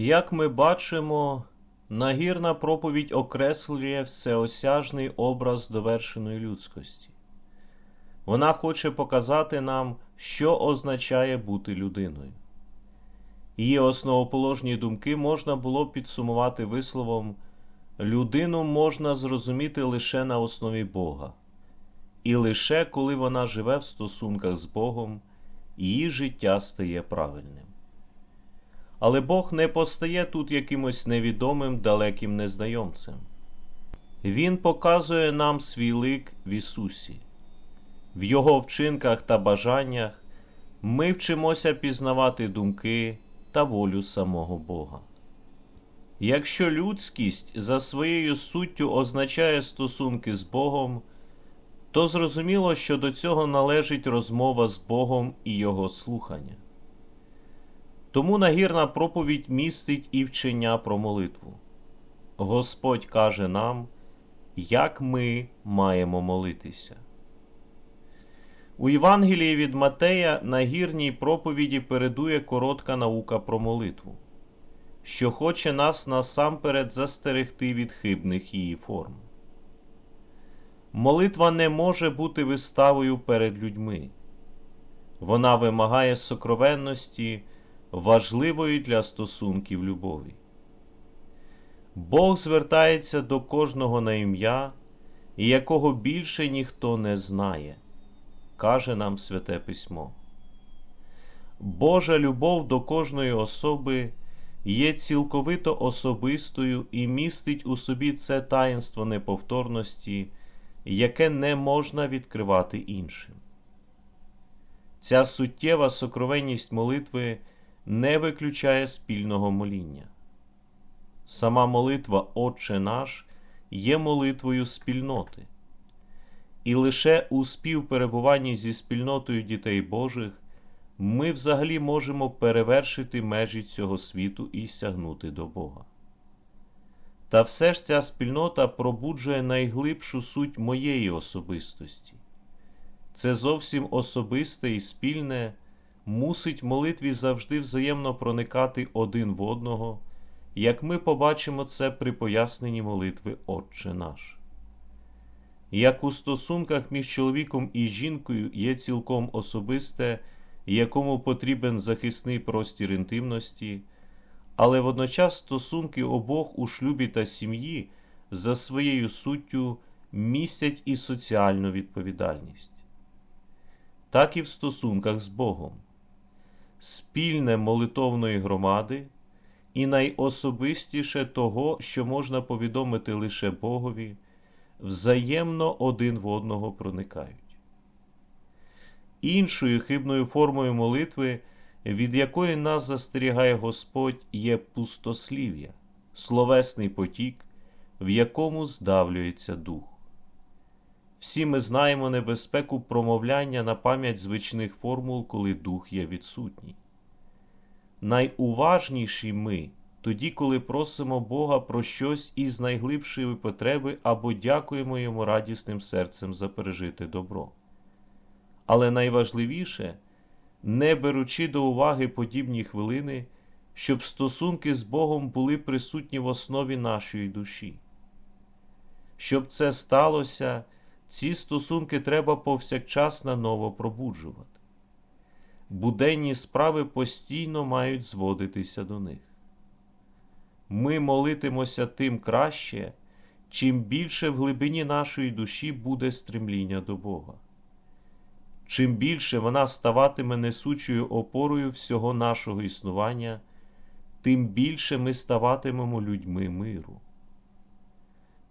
Як ми бачимо, нагірна проповідь окреслює всеосяжний образ довершеної людськості. Вона хоче показати нам, що означає бути людиною. Її основоположні думки можна було підсумувати висловом людину можна зрозуміти лише на основі Бога, і лише коли вона живе в стосунках з Богом, її життя стає правильним. Але Бог не постає тут якимось невідомим далеким незнайомцем. Він показує нам свій лик в Ісусі. В Його вчинках та бажаннях ми вчимося пізнавати думки та волю самого Бога. Якщо людськість за своєю суттю означає стосунки з Богом, то зрозуміло, що до цього належить розмова з Богом і Його слухання. Тому нагірна проповідь містить і вчення про молитву. Господь каже нам, як ми маємо молитися. У Євангелії від Матея на гірній проповіді передує коротка наука про молитву, що хоче нас насамперед застерегти від хибних її форм. Молитва не може бути виставою перед людьми. Вона вимагає сокровенності, важливої для стосунків любові. Бог звертається до кожного на ім'я, якого більше ніхто не знає, каже нам Святе Письмо. Божа любов до кожної особи є цілковито особистою і містить у собі це таїнство неповторності, яке не можна відкривати іншим. Ця суттєва сокровенність молитви не виключає спільного моління. Сама молитва Отче наш є молитвою спільноти, і лише у співперебуванні зі спільнотою дітей Божих ми взагалі можемо перевершити межі цього світу і сягнути до Бога. Та все ж ця спільнота пробуджує найглибшу суть моєї особистості. Це зовсім особисте і спільне мусить в молитві завжди взаємно проникати один в одного, як ми побачимо це при поясненні молитви Отче наш. Як у стосунках між чоловіком і жінкою є цілком особисте, якому потрібен захисний простір інтимності, але водночас стосунки обох у шлюбі та сім'ї за своєю суттю містять і соціальну відповідальність. Так і в стосунках з Богом спільне молитовної громади і найособистіше того, що можна повідомити лише Богові, взаємно один в одного проникають. Іншою хибною формою молитви, від якої нас застерігає Господь, є пустослів'я, словесний потік, в якому здавлюється дух. Всі ми знаємо небезпеку промовляння на пам'ять звичних формул, коли дух є відсутній. Найуважніші ми тоді, коли просимо Бога про щось із найглибшої потреби або дякуємо йому радісним серцем за пережите добро. Але найважливіше, не беручи до уваги подібні хвилини, щоб стосунки з Богом були присутні в основі нашої душі. Щоб це сталося, ці стосунки треба повсякчас наново пробуджувати. Буденні справи постійно мають зводитися до них. Ми молитимося тим краще, чим більше в глибині нашої душі буде стремління до Бога. Чим більше вона ставатиме несучою опорою всього нашого існування, тим більше ми ставатимемо людьми миру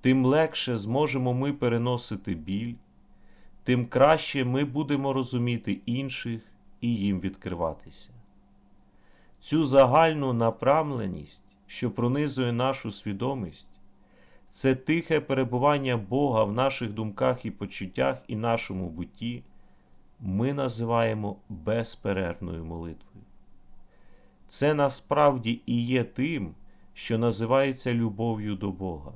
тим легше зможемо ми переносити біль, тим краще ми будемо розуміти інших і їм відкриватися. Цю загальну направленість, що пронизує нашу свідомість, це тихе перебування Бога в наших думках і почуттях і нашому бутті, ми називаємо безперервною молитвою. Це насправді і є тим, що називається любов'ю до Бога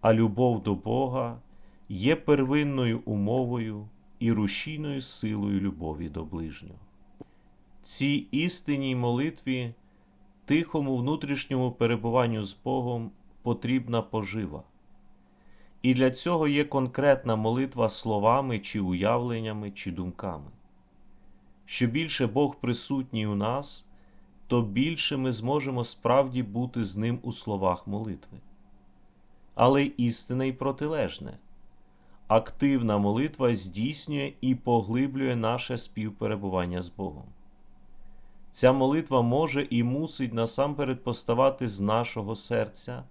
а любов до Бога є первинною умовою і рушійною силою любові до ближнього. Цій істинній молитві тихому внутрішньому перебуванню з Богом потрібна пожива. І для цього є конкретна молитва словами чи уявленнями чи думками. Що більше Бог присутній у нас, то більше ми зможемо справді бути з Ним у словах молитви. Але істинне й протилежне. Активна молитва здійснює і поглиблює наше співперебування з Богом. Ця молитва може і мусить насамперед поставати з нашого серця,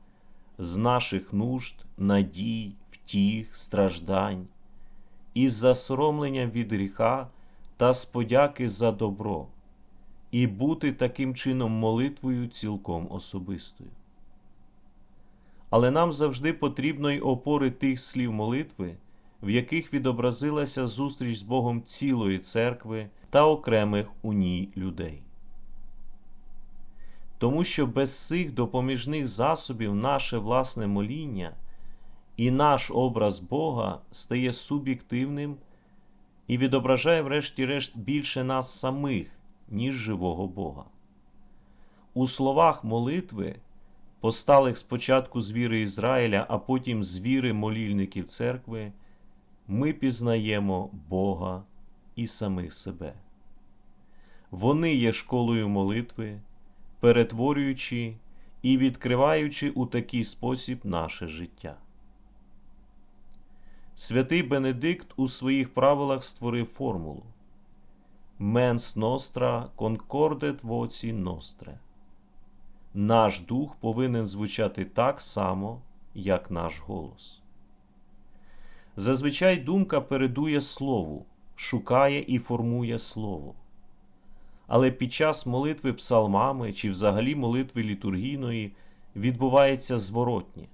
з наших нужд, надій, втіх, страждань, із засоромленням від гріха та з подяки за добро, і бути таким чином молитвою цілком особистою. Але нам завжди потрібно й опори тих слів молитви, в яких відобразилася зустріч з Богом цілої церкви та окремих у ній людей. Тому що без цих допоміжних засобів наше власне моління і наш образ Бога стає суб'єктивним і відображає, врешті-решт, більше нас самих, ніж живого Бога. У словах молитви, посталих спочатку з віри Ізраїля, а потім з віри молільників церкви, ми пізнаємо Бога і самих себе. Вони є школою молитви, перетворюючи і відкриваючи у такий спосіб наше життя. Святий Бенедикт у своїх правилах створив формулу Менс nostra concordet voci nostre. Наш дух повинен звучати так само, як наш голос. Зазвичай думка передує слову, шукає і формує слово. Але під час молитви псалмами чи взагалі молитви літургійної відбувається зворотнє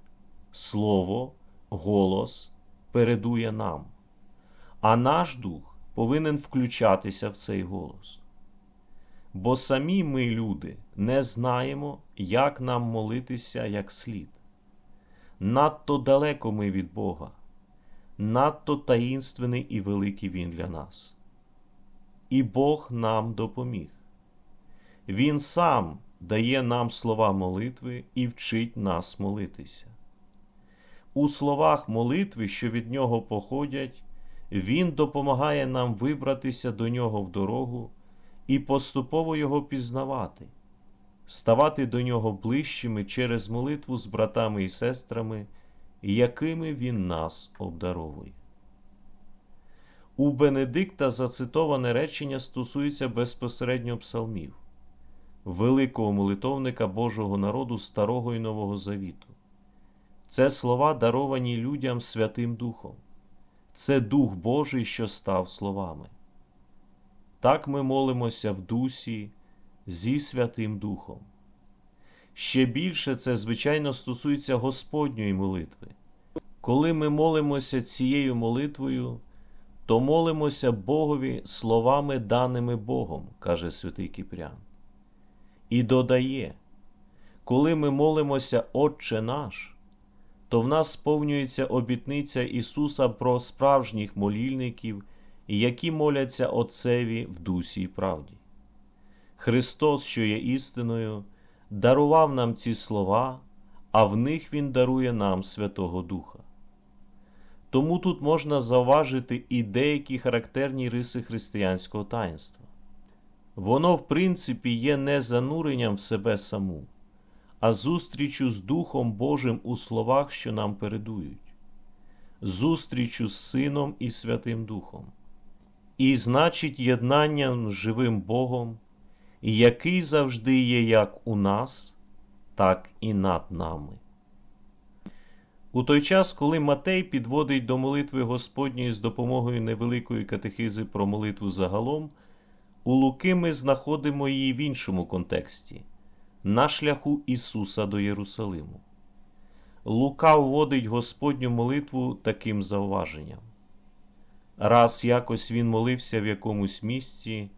слово, голос передує нам, а наш дух повинен включатися в цей голос. Бо самі ми, люди, не знаємо, як нам молитися як слід. Надто далеко ми від Бога, надто таїнственний і великий Він для нас. І Бог нам допоміг. Він сам дає нам слова молитви і вчить нас молитися. У словах молитви, що від нього походять, Він допомагає нам вибратися до нього в дорогу і поступово його пізнавати, ставати до нього ближчими через молитву з братами і сестрами, якими Він нас обдаровує. У Бенедикта зацитоване речення стосується безпосередньо псалмів, великого молитовника Божого народу Старого і Нового Завіту. Це слова, даровані людям Святим Духом. Це Дух Божий, що став словами. Так ми молимося в дусі зі Святим Духом. Ще більше це, звичайно, стосується Господньої молитви. Коли ми молимося цією молитвою, то молимося Богові словами, даними Богом, каже святий Кіпрян. І додає, коли ми молимося Отче наш, то в нас сповнюється обітниця Ісуса про справжніх молільників, які моляться Отцеві в дусі і правді. Христос, що є істиною, дарував нам ці слова, а в них Він дарує нам Святого Духа. Тому тут можна зауважити і деякі характерні риси християнського таїнства. Воно, в принципі, є не зануренням в себе саму, а зустрічю з Духом Божим у словах, що нам передують, зустрічу з Сином і Святим Духом, і значить єднанням з живим Богом, який завжди є як у нас, так і над нами. У той час, коли Матей підводить до молитви Господньої з допомогою невеликої катехизи про молитву загалом, у Луки ми знаходимо її в іншому контексті на шляху Ісуса до Єрусалиму. Лука вводить Господню молитву таким зауваженням. Раз якось він молився в якомусь місці,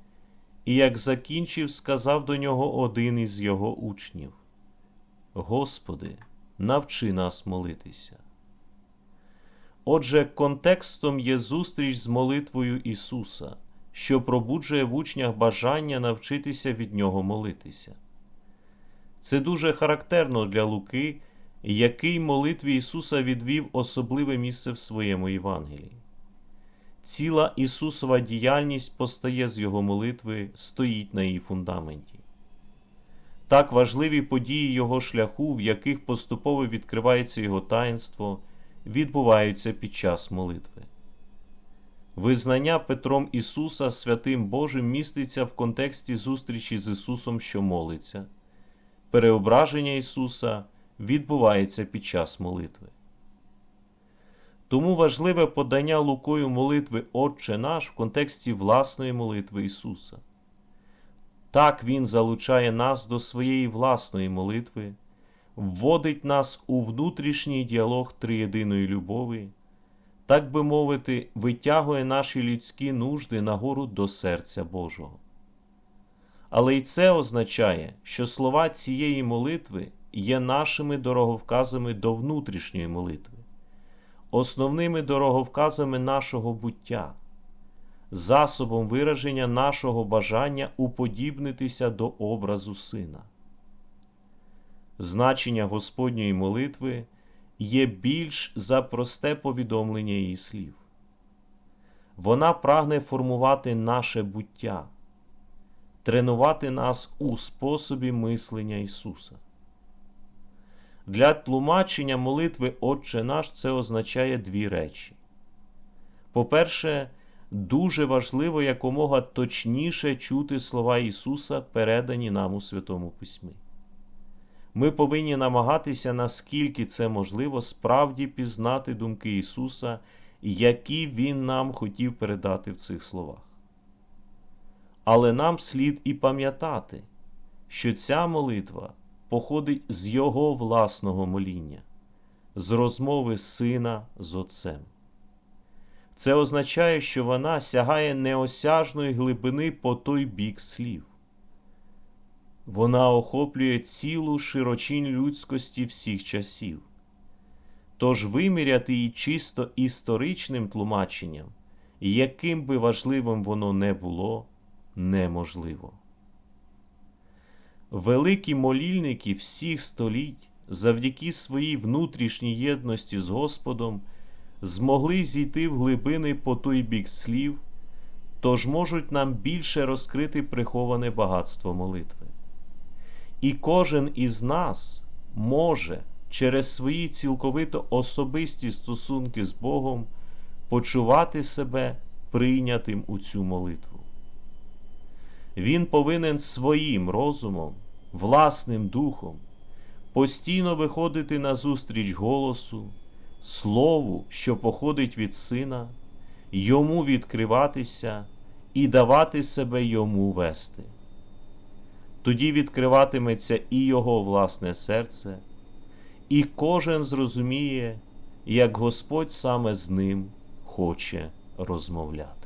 і як закінчив, сказав до нього один із його учнів: Господи, навчи нас молитися. Отже, контекстом є зустріч з молитвою Ісуса, що пробуджує в учнях бажання навчитися від Нього молитися. Це дуже характерно для Луки, який молитві Ісуса відвів особливе місце в своєму Євангелії. Ціла Ісусова діяльність постає з Його молитви, стоїть на її фундаменті. Так важливі події Його шляху, в яких поступово відкривається Його таїнство, відбуваються під час молитви. Визнання Петром Ісуса святим Божим міститься в контексті зустрічі з Ісусом, що молиться. Переображення Ісуса відбувається під час молитви. Тому важливе подання Лукою молитви Отче наш в контексті власної молитви Ісуса. Так Він залучає нас до своєї власної молитви, вводить нас у внутрішній діалог триєдиної любові, так би мовити, витягує наші людські нужди нагору до серця Божого. Але й це означає, що слова цієї молитви є нашими дороговказами до внутрішньої молитви, основними дороговказами нашого буття, засобом вираження нашого бажання уподібнитися до образу Сина. Значення Господньої молитви є більш за просте повідомлення її слів. Вона прагне формувати наше буття, тренувати нас у способі мислення Ісуса. Для тлумачення молитви Отче наш це означає дві речі. По-перше, дуже важливо якомога точніше чути слова Ісуса, передані нам у Святому Письмі. Ми повинні намагатися, наскільки це можливо, справді пізнати думки Ісуса, які Він нам хотів передати в цих словах. Але нам слід і пам'ятати, що ця молитва походить з Його власного моління, з розмови Сина з Отцем. Це означає, що вона сягає неосяжної глибини по той бік слів. Вона охоплює цілу широчінь людськості всіх часів. Тож виміряти її чисто історичним тлумаченням, яким би важливим воно не було, неможливо. Великі молільники всіх століть завдяки своїй внутрішній єдності з Господом змогли зійти в глибини по той бік слів, тож можуть нам більше розкрити приховане багатство молитви. І кожен із нас може через свої цілковито особисті стосунки з Богом почувати себе прийнятим у цю молитву. Він повинен своїм розумом, власним духом постійно виходити на зустріч голосу, слову, що походить від Сина, йому відкриватися і давати себе йому вести. Тоді відкриватиметься і його власне серце, і кожен зрозуміє, як Господь саме з ним хоче розмовляти.